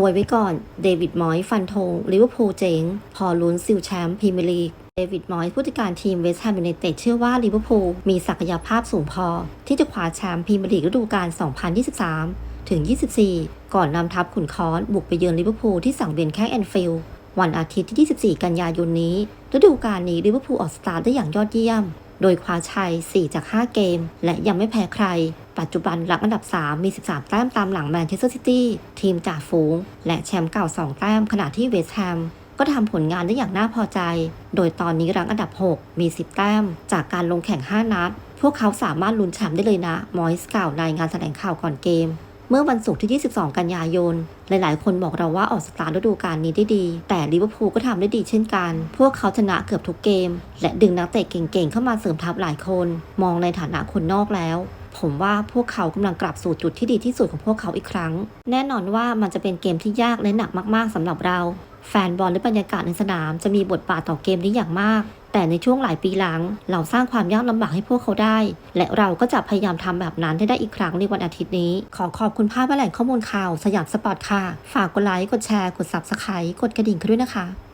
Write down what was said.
อวยไว้ก่อน เดวิดมอยส์ฟันธงลิเวอร์พูลเจ๋ง พอลุ้นซิลแชมป์พรีเมียร์ลีก เดวิดมอยส์ผู้จัดการทีมเวสต์แฮมยูไนเต็ดเชื่อว่าลิเวอร์พูลมีศักยภาพสูงพอ ที่จะคว้าแชมป์พรีเมียร์ลีกฤดูกาล 2023 ถึง 24 ก่อนนำทัพขุนค้อนบุกไปเยือนลิเวอร์พูลที่สังเวียนแข้งแอนฟิลด์ วันอาทิตย์ที่ 24 กันยายนนี้ ฤดูกาลนี้ลิเวอร์พูลออกสตาร์ทได้อย่างยอดเยี่ยม โดยคว้าชัย 4 จาก 5 เกม และยังไม่แพ้ใคร ปัจจุบันหลังอันดับ 3 มี 13 แต้มตามหลังแมนเชสเตอร์ซิตี้ทีมจ่าฝูง และแชมป์เก่า 2 แต้มขณะที่เวสต์แฮมก็ทำผลงานได้อย่างน่าพอใจ โดยตอนนี้รังอันดับ 6 มี 10 แต้ม จากการลงแข่ง 5 นัด พวกเขาสามารถลุ้นแชมป์ได้เลยนะ มอยส์กล่าวในงานแถลงข่าวก่อนเกม เมื่อวันศุกร์ที่ 22 กันยายน หลาย ๆ คนบอกเราว่าออกสตาร์ทฤดูกาลนี้ได้ดี แต่ลิเวอร์พูลก็ทำได้ดีเช่นกัน พวกเขาชนะเกือบทุกเกม และดึงนักเตะเก่ง ๆ เข้ามาเสริมทัพหลายคน มองในฐานะคนนอกแล้ว ผมว่าพวกเขากำลังกลับสู่จุดที่ดีที่สุดของพวกเขาอีกครั้ง แน่นอนว่ามันจะเป็นเกมที่ยากและหนักมาก ๆสำหรับเรา แฟนบอลและบรรยากาศในสนามจะมีบทบาทต่อเกมนี้อย่างมาก แต่ในช่วงหลายปีหลัง เราสร้างความยากลำบากให้พวกเขาได้ และเราก็จะพยายามทำแบบนั้นให้ได้อีกครั้งในวันอาทิตย์นี้ ขอขอบคุณภาพแลแหล่งข้อมูลข่าวสยามสปอร์ตค่ะ ฝากกดไลค์ กดแชร์ กด Subscribe กดกระดิ่งกันด้วยนะคะ